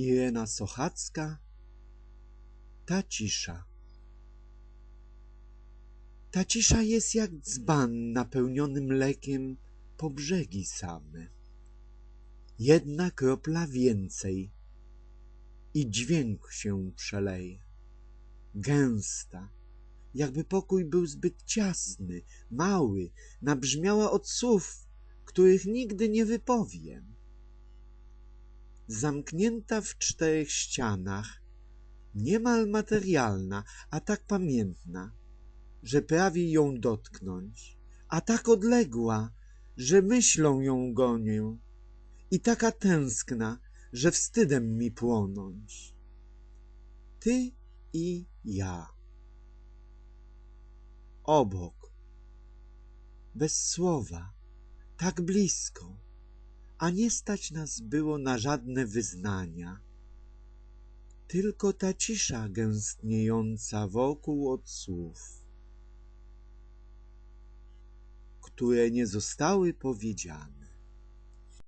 Irena Sochacka Ta cisza Ta cisza jest jak dzban napełniony mlekiem po brzegi same. Jedna kropla więcej i dźwięk się przeleje. Gęsta, jakby pokój był zbyt ciasny, mały, nabrzmiała od słów, których nigdy nie wypowiem. Zamknięta w czterech ścianach, niemal materialna, a tak pamiętna, że prawie ją dotknąć, a tak odległa, że myślą ją gonię i taka tęskna, że wstydem mi płonąć. Ty i ja. Obok, bez słowa, tak blisko, a nie stać nas było na żadne wyznania. Tylko ta cisza gęstniejąca wokół od słów, które nie zostały powiedziane.